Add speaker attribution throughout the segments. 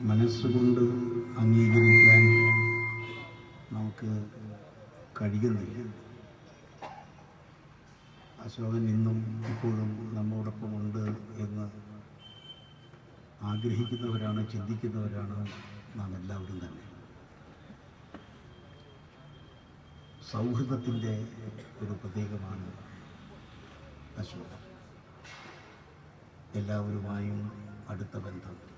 Speaker 1: മനസ്സുകൊണ്ട് അംഗീകരിക്കാൻ നമുക്ക് കഴിയുന്നില്ല. അശോകൻ ഇന്നും ഇപ്പോഴും നമ്മോടൊപ്പമുണ്ട് എന്ന് ആഗ്രഹിക്കുന്നവരാണ് ചിന്തിക്കുന്നവരാണ് നാം എല്ലാവരും തന്നെ. സൗഹൃദത്തിന്റെ ഒരു പ്രതീകമാണ് അശോകൻ. എല്ലാവരുമായും അടുത്ത ബന്ധം.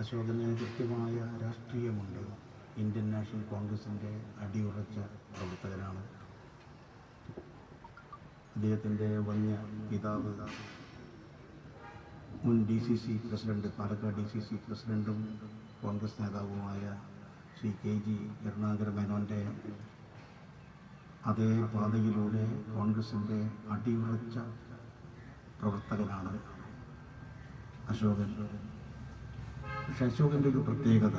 Speaker 1: അശോകന് കൃത്യമായ രാഷ്ട്രീയമുണ്ട്. ഇന്ത്യൻ നാഷണൽ കോൺഗ്രസിന്റെ അടിയുറച്ച പ്രവർത്തകനാണ്. അദ്ദേഹത്തിന്റെ വന്യ പിതാവ് മുൻ D C C president Palakkad D C C പ്രസിഡന്റും കോൺഗ്രസ് നേതാവുമായ ശ്രീ കെ ജി കരുണാകര മേനോന്റെ അതേ പാതയിലൂടെ കോൺഗ്രസിന്റെ അടിയുറച്ച പ്രവർത്തകനാണ് അശോകൻ. പക്ഷെ അശോകന്റെ ഒരു പ്രത്യേകത.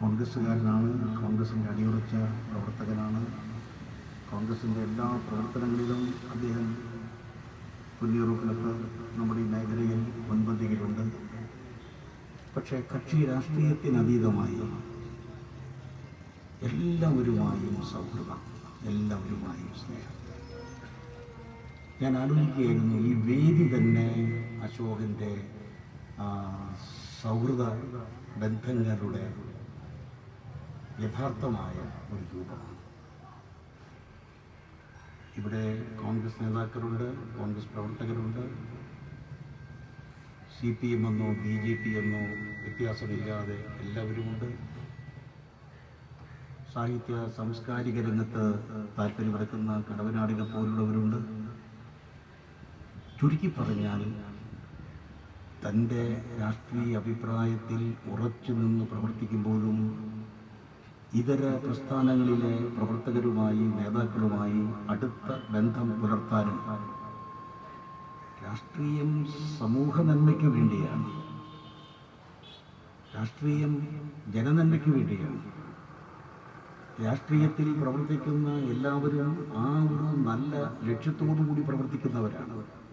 Speaker 1: കോൺഗ്രസ്സുകാരനാണ് കോൺഗ്രസിന്റെ അടിയുറച്ച പ്രവർത്തകനാണ്. കോൺഗ്രസിന്റെ എല്ലാ പ്രവർത്തനങ്ങളിലും അദ്ദേഹം പുന്നീറുകളൊക്കെ നമ്മുടെ ഈ മേഖലയിൽ മുൻപന്തിയിലുണ്ട്. പക്ഷേ കക്ഷി രാഷ്ട്രീയത്തിനതീതമായി എല്ലാവരുമായും സൗഹൃദം എല്ലാവരുമായും സ്നേഹം. ഞാൻ ആലോചിക്കുകയായിരുന്നു ഈ വേദി തന്നെ അശോകന്റെ സൗഹൃദ ബന്ധങ്ങളുടെ യഥാർത്ഥമായ ഒരു രൂപമാണ്. ഇവിടെ കോൺഗ്രസ് നേതാക്കളുണ്ട് കോൺഗ്രസ് പ്രവർത്തകരുണ്ട്. സി പി എം എന്നോ ബി ജെ പി എന്നോ വ്യത്യാസമില്ലാതെ എല്ലാവരുമുണ്ട്. സാഹിത്യ സാംസ്കാരിക രംഗത്ത് താല്പര്യമെടുക്കുന്ന കടവനാടിനെ പോലുള്ളവരുണ്ട്. ചുരുക്കി പറഞ്ഞാൽ തന്റെ രാഷ്ട്രീയ അഭിപ്രായത്തിൽ ഉറച്ചു നിന്ന് പ്രവർത്തിക്കുമ്പോഴും ഇതര പ്രസ്ഥാനങ്ങളിലെ പ്രവർത്തകരുമായി നേതാക്കളുമായി അടുത്ത ബന്ധം പുലർത്താനും രാഷ്ട്രീയം സമൂഹ നന്മയ്ക്ക് വേണ്ടിയാണ്. രാഷ്ട്രീയം ജനനന്മയ്ക്ക് വേണ്ടിയാണ്. രാഷ്ട്രീയത്തിൽ പ്രവർത്തിക്കുന്ന എല്ലാവരും ആ ഒരു നല്ല ലക്ഷ്യത്തോടു കൂടി പ്രവർത്തിക്കുന്നവരാണ്.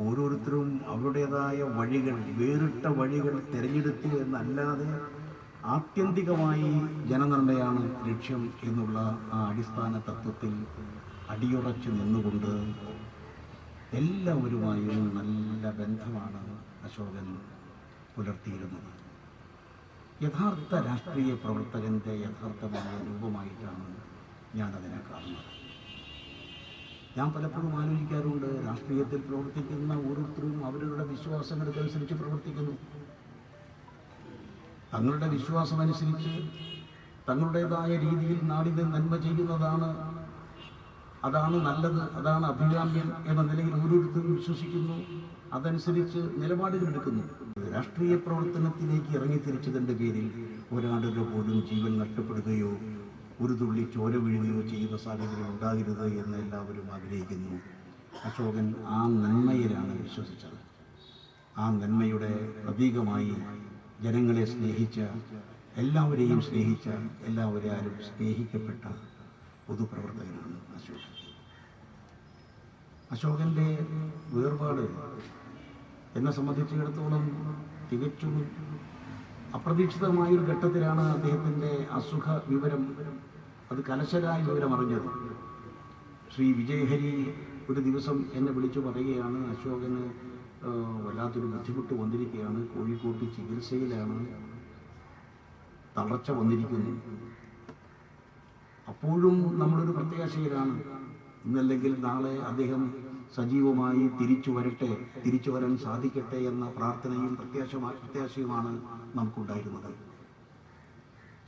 Speaker 1: ഓരോരുത്തരും അവരുടേതായ വഴികൾ വേറിട്ട വഴികൾ തിരഞ്ഞെടുത്തു എന്നല്ലാതെ ആത്യന്തികമായി ജനനന്മയാണ് ലക്ഷ്യം എന്നുള്ള ആ അടിസ്ഥാന തത്വത്തിൽ അടിയുറച്ചു നിന്നുകൊണ്ട് എല്ലാവരുമായും നല്ല ബന്ധമാണ് അശോകൻ പുലർത്തിയിരുന്നത്. യഥാർത്ഥ രാഷ്ട്രീയ പ്രവർത്തകന്റെ യഥാർത്ഥമായ രൂപമായിട്ടാണ് ഞാനതിനെ കാണുന്നത്. ഞാൻ പലപ്പോഴും ആലോചിക്കാറുണ്ട് രാഷ്ട്രീയത്തിൽ പ്രവർത്തിക്കുന്ന ഓരോരുത്തരും അവരുടെ വിശ്വാസങ്ങൾക്കനുസരിച്ച് പ്രവർത്തിക്കുന്നു. തങ്ങളുടെ വിശ്വാസമനുസരിച്ച് തങ്ങളുടേതായ രീതിയിൽ നാടിനെ നന്മ ചെയ്യുന്നതാണ് അതാണ് നല്ലത് അതാണ് അഭികാമ്യം എന്ന നിലയിൽ ഓരോരുത്തരും വിശ്വസിക്കുന്നു. അതനുസരിച്ച് നിലപാടുകൾ എടുക്കുന്നു രാഷ്ട്രീയ പ്രവർത്തനത്തിലേക്ക് ഇറങ്ങിത്തിരിച്ചതിന്റെ പേരിൽ ഒരാളുടെ പോലും ജീവൻ നഷ്ടപ്പെടുകയോ ഒരു തുള്ളി ചോര വീഴുകയോ ചെയ്യുന്ന സാഹചര്യം ഉണ്ടാകരുത് എന്ന് എല്ലാവരും ആഗ്രഹിക്കുന്നു. അശോകൻ ആ നന്മയിലാണ് വിശ്വസിച്ചത്. ആ നന്മയുടെ പ്രതീകമായി ജനങ്ങളെ സ്നേഹിച്ച എല്ലാവരെയും സ്നേഹിച്ച എല്ലാവരെയും സ്നേഹിക്കപ്പെട്ട പൊതുപ്രവർത്തകനാണ് അശോകൻ. അശോകന്റെ വേർപാട് എന്നെ സംബന്ധിച്ചിടത്തോളം തികച്ചും അപ്രതീക്ഷിതമായൊരു ഘട്ടത്തിലാണ് അദ്ദേഹത്തിന്റെ അസുഖ വിവരം അത് കലശലായ വിവരം അറിഞ്ഞത് ശ്രീ വിജയഹരി ഒരു ദിവസം എന്നെ വിളിച്ചു പറയുകയാണ് അശോകന് വല്ലാത്തൊരു ബുദ്ധിമുട്ട് വന്നിരിക്കുകയാണ്. കോഴിക്കോട്ട് ചികിത്സയിലാണ് തളർച്ച വന്നിരിക്കുന്നു. അപ്പോഴും നമ്മളൊരു പ്രത്യാശയിലാണ്. ഇന്നല്ലെങ്കിൽ നാളെ അദ്ദേഹം സജീവമായി തിരിച്ചു വരട്ടെ തിരിച്ചു വരാൻ സാധിക്കട്ടെ എന്ന പ്രാർത്ഥനയും പ്രത്യാശ പ്രത്യാശയുമാണ് നമുക്കുണ്ടായിരുന്നത്.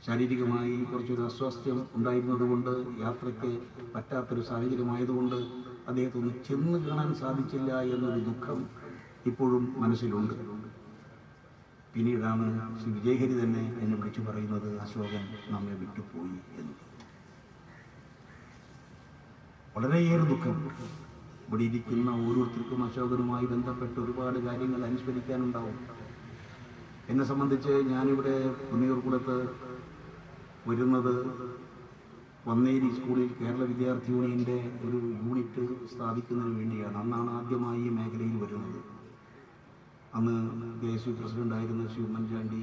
Speaker 1: ശാരീരികമായി കുറച്ചൊരു അസ്വാസ്ഥ്യം ഉണ്ടായിരുന്നതുകൊണ്ട് യാത്രയ്ക്ക് പറ്റാത്തൊരു സാഹചര്യമായതുകൊണ്ട് അദ്ദേഹത്തൊന്ന് ചെന്ന് കാണാൻ സാധിച്ചില്ല എന്നൊരു ദുഃഖം ഇപ്പോഴും മനസ്സിലുണ്ട്. പിന്നീടാണ് ശ്രീ വിജയഹരി തന്നെ എന്നെ വിളിച്ചു പറയുന്നത് അശോകൻ നമ്മെ വിട്ടുപോയി എന്ന്. വളരെയേറെ ദുഃഖം. ഇവിടെ ഇരിക്കുന്ന ഓരോരുത്തർക്കും അശോകനുമായി ബന്ധപ്പെട്ട് ഒരുപാട് കാര്യങ്ങൾ അനുസ്മരിക്കാനുണ്ടാവും. എന്നെ സംബന്ധിച്ച് ഞാനിവിടെ പുന്നിയൂർക്കുളത്ത് വരുന്നത് വന്നേരി സ്കൂളിൽ കേരള വിദ്യാർത്ഥി യൂണിയന്റെ ഒരു യൂണിറ്റ് സ്ഥാപിക്കുന്നതിന് വേണ്ടിയാണ്. അന്നാണ് ആദ്യമായി ഈ മേഖലയിൽ വരുന്നത്. അന്ന് കെ എസ് യു പ്രസിഡന്റായിരുന്ന ശ്രീ ഉമ്മൻചാണ്ടി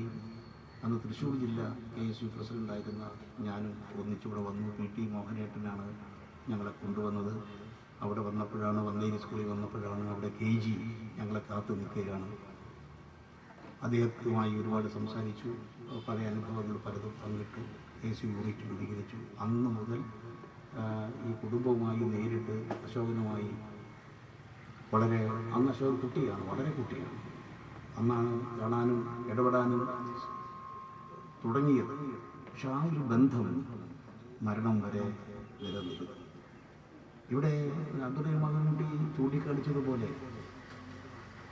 Speaker 1: അന്ന് തൃശ്ശൂർ ജില്ല കെ എസ് യു പ്രസിഡന്റായിരുന്ന ഞാനും ഒന്നിച്ചിവിടെ വന്നു. പി ടി മോഹനേട്ടനാണ് ഞങ്ങളെ കൊണ്ടുവന്നത്. അവിടെ വന്നപ്പോഴാണ് വന്നേരി സ്കൂളിൽ വന്നപ്പോഴാണ് അവിടെ കെ ജി ഞങ്ങളെ കാത്തു നിൽക്കുകയാണ്. അദ്ദേഹത്തുമായി ഒരുപാട് സംസാരിച്ചു. പല അനുഭവങ്ങൾ പലതും പങ്കിട്ടു. കെ സി യൂണിറ്റ് രൂപീകരിച്ചു അന്ന് മുതൽ ഈ കുടുംബവുമായി നേരിട്ട് അശോകനുമായി വളരെ അന്ന് അശോകൻ കുട്ടിയാണ് വളരെ കുട്ടിയാണ്. അന്നാണ് കാണാനും ഇടപെടാനും തുടങ്ങിയത്. പക്ഷെ ആ ഒരു ബന്ധം മരണം വരെ നിലനിന്നു ഇവിടെ അബ്ദുൾ മകൻകുട്ടി ചൂണ്ടിക്കാണിച്ചതുപോലെ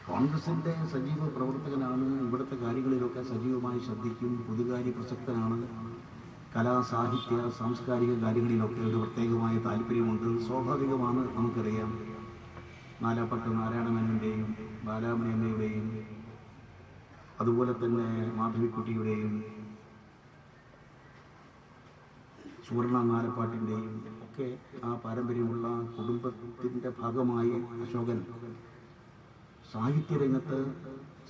Speaker 1: കോൺഗ്രസിന്റെ സജീവ പ്രവർത്തകനാണ്. ഇവിടുത്തെ കാര്യങ്ങളിലൊക്കെ സജീവമായി ശ്രദ്ധിക്കും. പൊതുകാര്യ പ്രസക്തനാണ്. കലാ സാഹിത്യ സാംസ്കാരിക കാര്യങ്ങളിലൊക്കെ ഒരു പ്രത്യേകമായ താല്പര്യമുണ്ട്. സ്വാഭാവികമാണ് നമുക്കറിയാം. നാലാപ്പട്ട് നാരായണമേനന്റെയും ബാലാമേനയുടെയും അതുപോലെ തന്നെ മാധവിക്കുട്ടിയുടെയും സുവർണ നാലപ്പാട്ടിന്റെയും ഒക്കെ ആ പാരമ്പര്യമുള്ള കുടുംബത്തിന്റെ ഭാഗമായി അശോകൻ സാഹിത്യരംഗത്ത്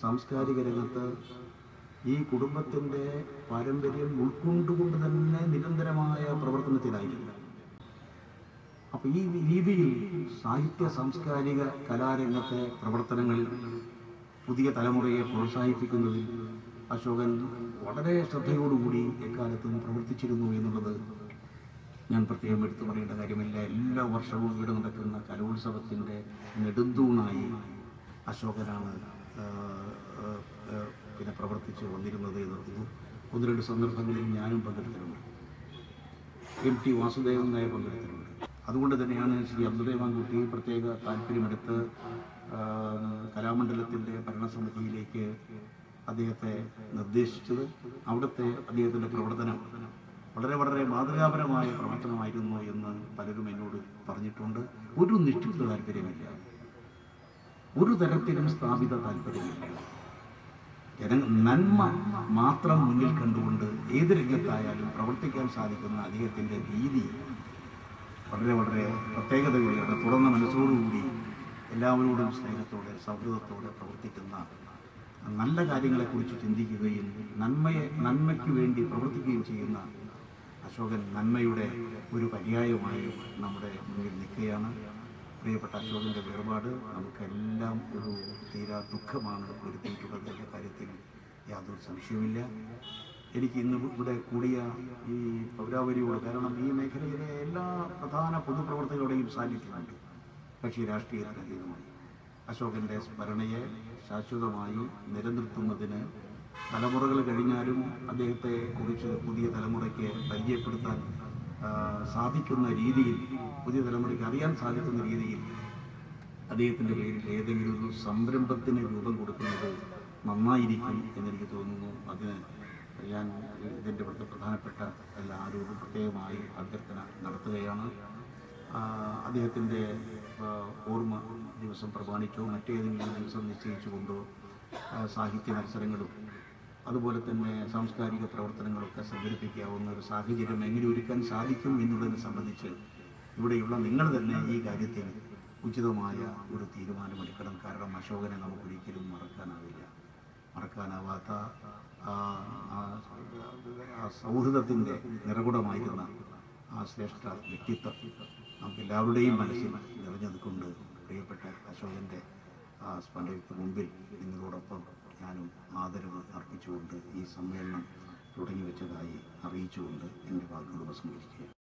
Speaker 1: സാംസ്കാരിക രംഗത്ത് ഈ കുടുംബത്തിന്റെ പാരമ്പര്യം ഉൾക്കൊണ്ടുകൊണ്ട് തന്നെ നിരന്തരമായ പ്രവർത്തനത്തിലായിരുന്നു അപ്പോൾ ഈ രീതിയിൽ സാഹിത്യ സാംസ്കാരിക കലാരംഗത്തെ പ്രവർത്തനങ്ങളിൽ പുതിയ തലമുറയെ പ്രോത്സാഹിപ്പിക്കുന്നതിൽ അശോകൻ വളരെ ശ്രദ്ധയോടുകൂടി എക്കാലത്തും പ്രവർത്തിച്ചിരുന്നു എന്നുള്ളത് ഞാൻ പ്രത്യേകം എടുത്തു പറയേണ്ട കാര്യമില്ല. എല്ലാ വർഷവും ഇവിടെ നടക്കുന്ന കലോത്സവത്തിന്റെ നെടുന്തൂണായി അശോകനാണ് പിന്നെ പ്രവർത്തിച്ചു വന്നിരുന്നത് എന്ന് ഒന്ന് രണ്ട് സന്ദർഭങ്ങളിൽ ഞാനും പങ്കെടുത്തിട്ടുണ്ട്. എം ടി വാസുദേവൻ നായർ പങ്കെടുത്തിട്ടുണ്ട്. അതുകൊണ്ട് തന്നെയാണ് ശ്രീ അബ്ദുറഹ്മാൻകുട്ടി പ്രത്യേക താല്പര്യമെടുത്ത് കലാമണ്ഡലത്തിന്റെ ഭരണസമിതിയിലേക്ക് അദ്ദേഹത്തെ നിർദ്ദേശിച്ചത്. അവിടുത്തെ അദ്ദേഹത്തിന്റെ പ്രവർത്തനം വളരെ വളരെ മാതൃകാപരമായ പ്രവർത്തനമായിരുന്നു എന്ന് പലരും എന്നോട് പറഞ്ഞിട്ടുണ്ട്. ഒരു നിഷ്ഠിത താല്പര്യമില്ല. ഒരു തരത്തിലും സ്ഥാപിത താല്പര്യമില്ല. ജന നന്മ മാത്രം മുന്നിൽ കണ്ടുകൊണ്ട് ഏത് രംഗത്തായാലും പ്രവർത്തിക്കാൻ സാധിക്കുന്ന അദ്ദേഹത്തിന്റെ രീതി വളരെ വളരെ പ്രത്യേകതകളാണ് തുറന്ന മനസ്സോടുകൂടി എല്ലാവരോടും സ്നേഹത്തോടെ സൗഹൃദത്തോടെ പ്രവർത്തിക്കുന്ന നല്ല കാര്യങ്ങളെക്കുറിച്ച് ചിന്തിക്കുകയും നന്മയെ നന്മയ്ക്ക് വേണ്ടി പ്രവർത്തിക്കുകയും ചെയ്യുന്ന അശോകൻ നന്മയുടെ ഒരു പര്യായമായി നമ്മുടെ മുന്നിൽ നിൽക്കുകയാണ്. പ്രിയപ്പെട്ട അശോകന്റെ വേർപാട് നമുക്കെല്ലാം ഒരു തീരാ ദുഃഖമാണ് വരുത്തിയിട്ടുള്ളത് എന്റെ കാര്യത്തിൽ യാതൊരു സംശയവുമില്ല. എനിക്ക് ഇന്ന് ഇവിടെ കൂടിയ ഈ പൗരാവലിയോട് കാരണം ഈ മേഖലയിലെ എല്ലാ പ്രധാന പൊതുപ്രവർത്തകരുടെയും സാന്നിധ്യമുണ്ട്. കക്ഷി രാഷ്ട്രീയത്തിന് അതീതമായി അശോകന്റെ സ്മരണയെ ശാശ്വതമായി നിലനിർത്തുന്നതിന് തലമുറകൾ കഴിഞ്ഞാലും അദ്ദേഹത്തെ കുറിച്ച് പുതിയ തലമുറയ്ക്ക് പരിചയപ്പെടുത്താൻ സാധിക്കുന്ന രീതിയിൽ പുതിയ തലമുറയ്ക്ക് അറിയാൻ സാധിക്കുന്ന രീതിയിൽ അദ്ദേഹത്തിന്റെ പേരിൽ ഏതെങ്കിലും ഒരു സംരംഭത്തിന് രൂപം കൊടുക്കുന്നത് നന്നായിരിക്കും എന്നെനിക്ക് തോന്നുന്നു. അതിന് ഞാൻ ഇതിന്റെ ഇവിടുത്തെ പ്രധാനപ്പെട്ട എല്ലാവരോടും പ്രത്യേകമായി അഭ്യർത്ഥന നടത്തുകയാണ്. അദ്ദേഹത്തിന്റെ ഓർമ്മ ദിവസം പ്രമാണിച്ചോ മറ്റേതെങ്കിലും ദിവസം നിശ്ചയിച്ചുകൊണ്ടോ സാഹിത്യ മത്സരങ്ങളും അതുപോലെ തന്നെ സാംസ്കാരിക പ്രവർത്തനങ്ങളൊക്കെ സംഘടിപ്പിക്കാവുന്ന ഒരു സാഹചര്യം എങ്ങനെ ഒരുക്കാൻ സാധിക്കും എന്നുള്ളതിനെ സംബന്ധിച്ച് ഇവിടെയുള്ള നിങ്ങൾ തന്നെ ഈ കാര്യത്തിൽ ഉചിതമായ ഒരു തീരുമാനമെടുക്കണം. കാരണം അശോകനെ നമുക്കൊരിക്കലും മറക്കാനാവില്ല. മറക്കാനാവാത്ത ആ സൗഹൃദത്തിന്റെ നിറകുടമായിരുന്ന ആ ശ്രേഷ്ഠ വ്യക്തിത്വം നമുക്ക് എല്ലാവരുടെയും മനസ്സിൽ നിറഞ്ഞതുകൊണ്ട് പ്രിയപ്പെട്ട അശോകന്റെ ആ സ്മരണയ്ക്ക് മുമ്പിൽ നിങ്ങളോടൊപ്പം ഞാനും ആദരവ് അർപ്പിച്ചുകൊണ്ട് ഈ സമ്മേളനം തുടങ്ങി വെച്ചതായി അറിയിച്ചുകൊണ്ട് എന്റെ വാക്കുകൾ ഉപസംഹരിക്കുക